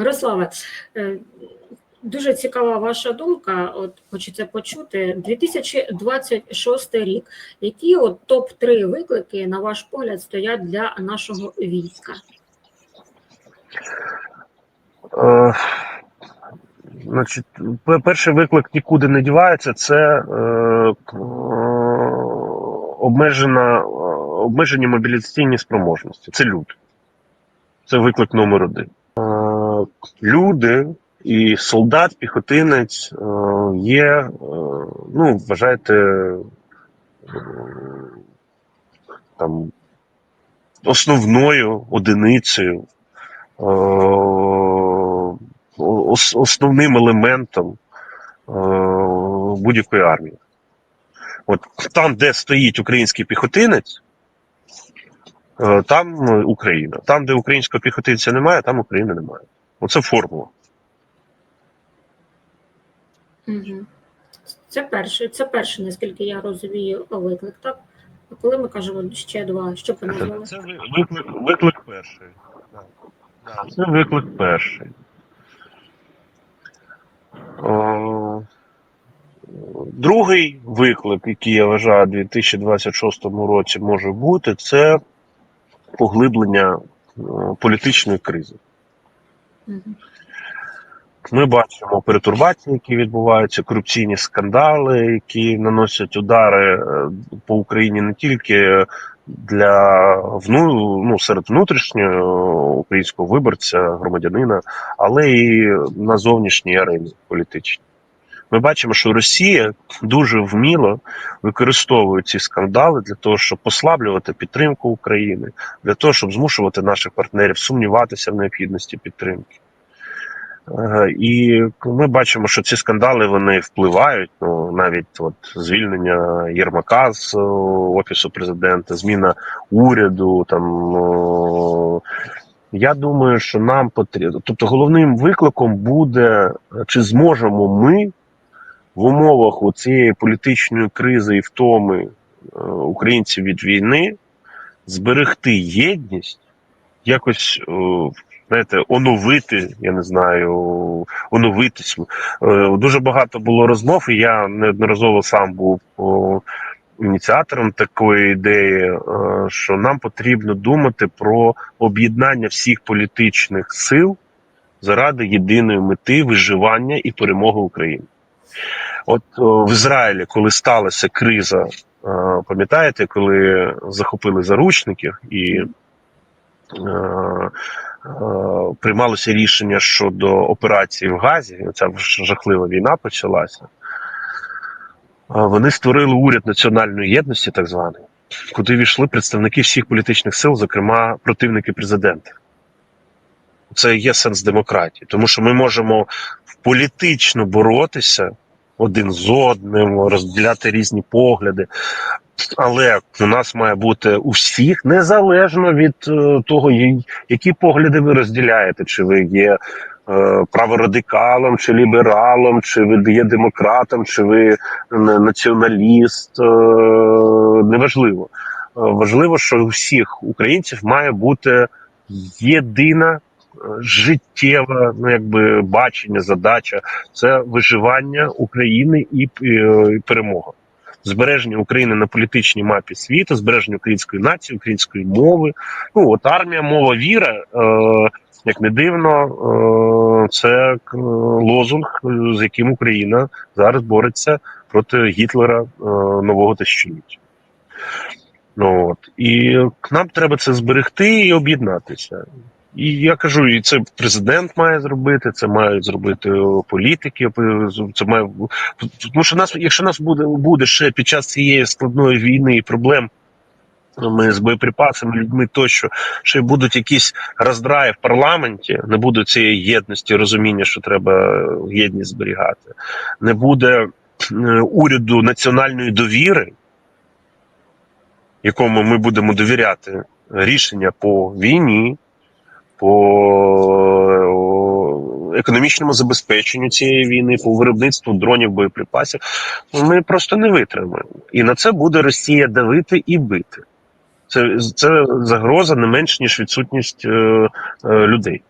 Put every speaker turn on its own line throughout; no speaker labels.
Мирославе, е, дуже цікава ваша думка. От хочеться почути. 2026 рік. Які от топ 3 виклики, на ваш погляд, стоять для нашого війська?
Е, Значить, перший виклик нікуди не дівається. Це е, е, обмежена, е, обмежені мобілізаційні спроможності. Це люди. Це виклик номер один. Люди і солдат, піхотинець е, є, е, ну, вважайте, е, там, основною одиницею. основним елементом будь-якої армії. От там, де стоїть український піхотинець, там Україна. Там, де українського піхотинця немає, там України немає. Оце формула.
Угу. Це перше, це перше, наскільки я розумію, виклик, так? А коли ми кажемо ще два, що ви назвали?
Це виклик, виклик перший. Це виклик перший. О, Другий виклик, який я вважаю у 2026 році може бути, це поглиблення е, політичної кризи. Ми бачимо перетурбації, які відбуваються, корупційні скандали, які наносять удари е, по Україні не тільки для вну, ну, серед внутрішнього українського виборця, громадянина, але і на зовнішній арені політичній. Ми бачимо, що Росія дуже вміло використовує ці скандали для того, щоб послаблювати підтримку України, для того, щоб змушувати наших партнерів сумніватися в необхідності підтримки. Е, І ми бачимо, що ці скандали вони впливають. Ну навіть от звільнення Єрмака з офісу президента, зміна уряду. Там о, я думаю, що нам потрібно. Тобто, головним викликом буде чи зможемо ми в умовах цієї політичної кризи і втоми е, українців від війни зберегти єдність, якось знаєте, оновити, я не знаю, оновитись. Е, Дуже багато було розмов, і я неодноразово сам був ініціатором такої ідеї, е, що нам потрібно думати про об'єднання всіх політичних сил заради єдиної мети виживання і перемоги України. От в Ізраїлі, коли сталася криза, е, пам'ятаєте, коли захопили заручників і е, е, приймалося рішення щодо операції в Газі, ця жахлива війна почалася. Вони створили уряд національної єдності, так званий, куди війшли представники всіх політичних сил, зокрема противники президента. Це є сенс демократії, тому що ми можемо політично боротися один з одним, розділяти різні погляди. Але у нас має бути у всіх, незалежно від е, того, які погляди ви розділяєте, чи ви є е, праворадикалом, чи лібералом, чи ви є демократом, чи ви націоналіст. Е, неважливо. Важливо, що у всіх українців має бути єдина е, життєва, ну якби бачення, задача це виживання України і, е, і перемога збереження України на політичній мапі світу, збереження української нації, української мови. Ну от армія, мова, віра. Е, як не дивно, е, це лозунг, е, з яким Україна зараз бореться проти Гітлера е, нового тисячоліття. Ну от і нам треба це зберегти і об'єднатися. І я кажу, і це президент має зробити, це мають зробити політики. Це має тому, що нас, якщо нас буде буде ще під час цієї складної війни і проблем. Ми з боєприпасами, людьми тощо, ще будуть якісь роздраї в парламенті, не буде цієї єдності, розуміння, що треба єдність зберігати, не буде е, уряду національної довіри, якому ми будемо довіряти рішення по війні, по е, економічному забезпеченню цієї війни, по виробництву дронів, боєприпасів, ми просто не витримаємо. І на це буде Росія давити і бити. Це, це загроза не менш ніж відсутність е, е, людей.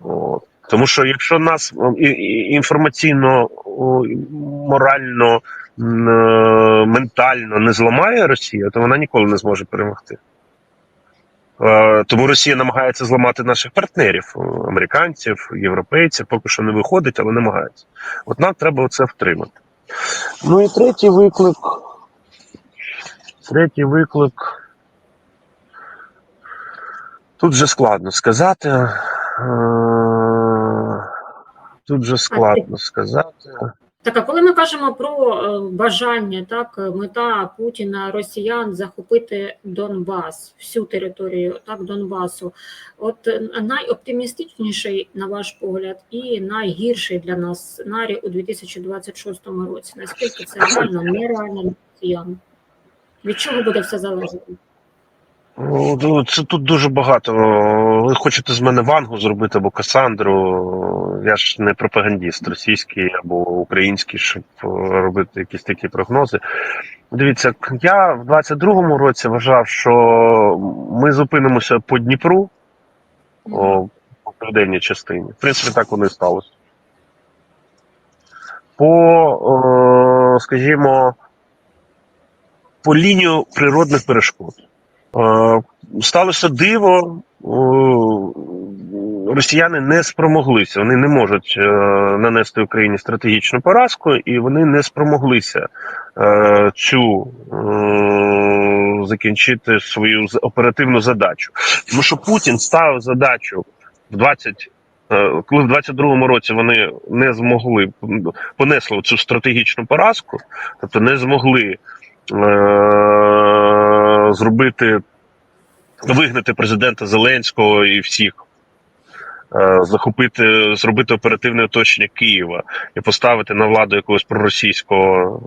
От. Тому що якщо нас і- інформаційно, морально, е, ментально не зламає Росія, то вона ніколи не зможе перемогти. Е, Тому Росія намагається зламати наших партнерів, е, американців, європейців, поки що не виходить, але намагається. От нам треба це втримати. Ну і третій виклик. Третій виклик. Тут вже складно сказати. Е, Тут вже складно сказати.
Так, а коли ми кажемо про е, бажання, так, е, мета Путіна, росіян захопити Донбас, всю територію так, Донбасу, от е, найоптимістичніший, на ваш погляд, і найгірший для нас сценарій у 2026 році. Наскільки це реально, нереально росіян? Від чого буде все залежати?
Ну, Це тут дуже багато. Ви хочете з мене вангу зробити або Касандру. Я ж не пропагандіст російський або український, щоб е, робити якісь такі прогнози. Дивіться, я в 22-му році вважав, що ми зупинимося по Дніпру о, по південній частині. В принципі, так воно і сталося. По, о, скажімо, по лінію природних перешкод. Е, Сталося диво, росіяни не спромоглися, вони не можуть е, нанести Україні стратегічну поразку, і вони не спромоглися е, цю закінчити свою оперативну задачу. Тому що Путін ставив задачу в 20 е, коли в 22-му році вони не змогли понесли цю стратегічну поразку, тобто не змогли зробити вигнати президента Зеленського і всіх, е, захопити, зробити оперативне оточення Києва і поставити на владу якогось проросійського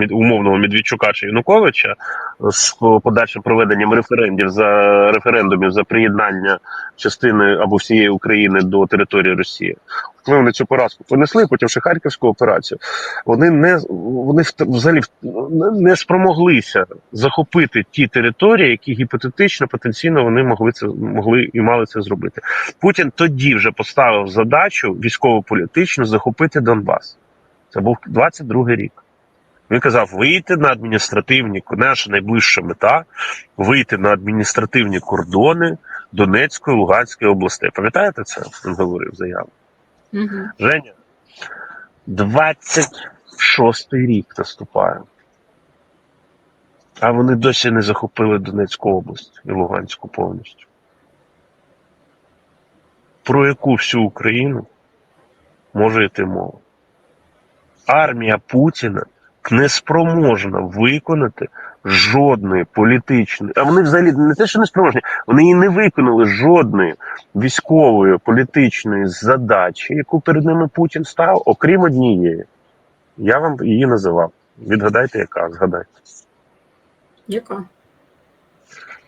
е, умовного Медведчука чи Януковича з подальшим проведенням референдів за референдумів за приєднання частини або всієї України до території Росії. Коли вони цю поразку понесли, потім ще Харківську операцію, вони не вони взагалі не спромоглися захопити ті території, які гіпотетично потенційно вони могли це могли і мали це зробити. Путін тоді вже поставив задачу військово-політичну захопити Донбас. Це був 22-й рік. Він казав: вийти на адміністративні наша найближча мета вийти на адміністративні кордони Донецької Луганської областей. Пам'ятаєте це? Він говорив заяву.
Угу.
Женя, 26-й рік наступає. А вони досі не захопили Донецьку область і Луганську повністю. Про яку всю Україну може йти мова? Армія Путіна не спроможна виконати жодної політичної, а вони взагалі не те, що не спроможні, вони і не виконали жодної військової політичної задачі, яку перед ними Путін став, окрім однієї. Я вам її називав. Відгадайте, яка згадайте.
Яка?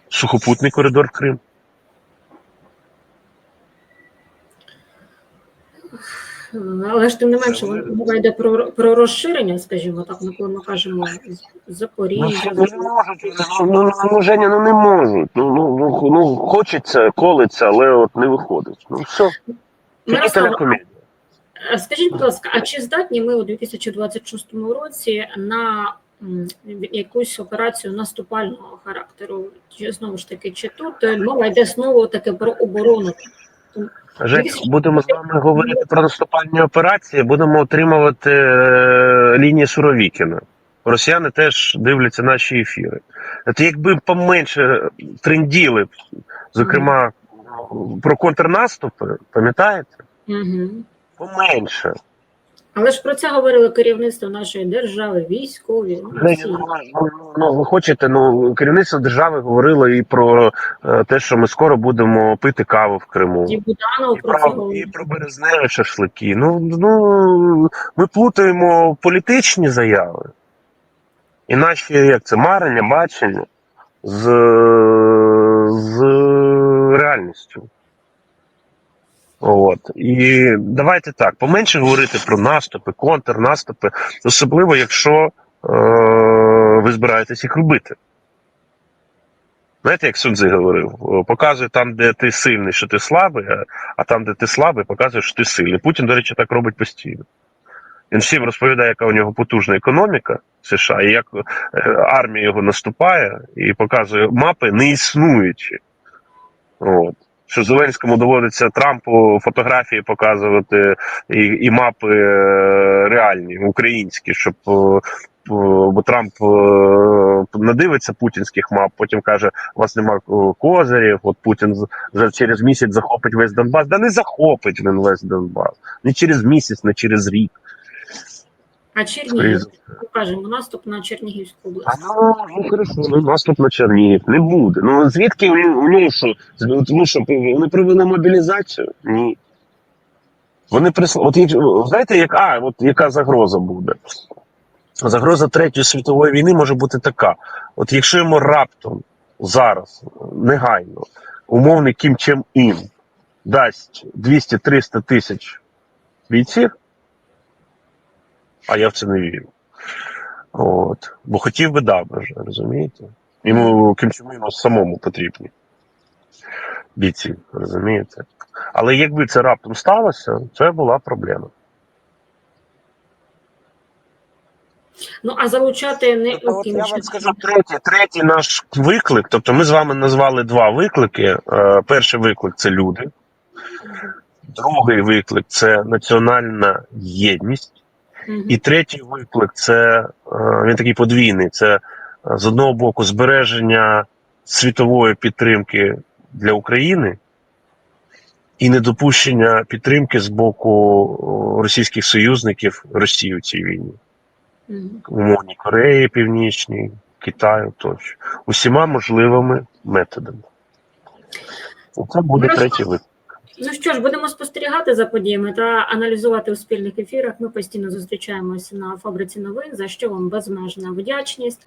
Сухопутний коридор Крим.
Але ж тим не менше, мова йде про, про розширення, скажімо так, ну, коли ми кажемо
Ну,
Запоріжжя.
ну, не можуть, ну, ну, ну, Женя, ну не можуть. Ну, ну, ну, ну хочеться, колиться, але от не виходить. Ну все, комедія.
скажіть, будь ласка, а чи здатні ми у 2026 році на якусь операцію наступального характеру? Чи знову ж таки, чи тут мова йде знову таки про оборону?
Жень, будемо з вами говорити про наступальні операції, будемо отримувати е, лінії Суровікіна. Росіяни теж дивляться наші ефіри. От якби поменше тренділи, зокрема про контрнаступи, пам'ятаєте?
Угу.
Поменше.
Але ж про це говорили керівництво нашої держави, військові. ну,
Ну,
всі.
ну, ну, ви хочете, ну керівництво держави говорило і про е, те, що ми скоро будемо пити каву в Криму.
І Буданов
І
про це говорив.
і про березневі шашлики. Ну, ну ми плутаємо політичні заяви і наші, як це, марення, бачення з, з реальністю. От. І давайте так, поменше говорити про наступи, контрнаступи, особливо якщо е, ви збираєтесь їх робити. Знаєте, як Сунзи говорив, показує там, де ти сильний, що ти слабий, а- а там, де ти слабий, показує, що ти сильний. Путін, до речі, так робить постійно. Він всім розповідає, яка у нього потужна економіка США, і як е, армія його наступає, і показує мапи не існуючі. От. Що Зеленському доводиться Трампу фотографії показувати і, і мапи е, реальні, українські, щоб е, бо Трамп е, не дивиться путінських мап, потім каже: у вас нема е, козирів, от Путін вже через місяць захопить весь Донбас. Да не захопить він весь Донбас. Не через місяць, не через рік.
А Чернігів, покажемо наступ на Чернігівську область.
ну, ну хорошо, ну наступ на Чернігів не буде. Ну звідки у нього- що? Ну що, вони провели мобілізацію? Ні. Вони прислали. От знаєте, як а, от яка загроза буде? Загроза Третьої світової війни може бути така: от якщо йому раптом зараз, негайно, умовний Кім Чен Ін дасть 200-300 тисяч бійців, а я в це не вірю. От. Бо хотів би дав вже, розумієте? Йому Кім Чен Іну самому потрібні бійці, розумієте? Але якби це раптом сталося, це була проблема.
Ну а залучати не
Тобто, от я вам скажу третій, третій наш виклик. Тобто, ми з вами назвали два виклики. Е, перший виклик це люди, другий виклик це національна єдність. І третій виклик це е, він такий подвійний. Це е, з одного боку збереження світової підтримки для України і недопущення підтримки з боку російських союзників Росії у цій війні. Умовні Кореї Північній, Китаю тощо. Усіма можливими методами. Це буде третій випадок.
Ну що ж, будемо спостерігати за подіями та аналізувати у спільних ефірах. Ми постійно зустрічаємося на фабриці новин, за що вам безмежна вдячність.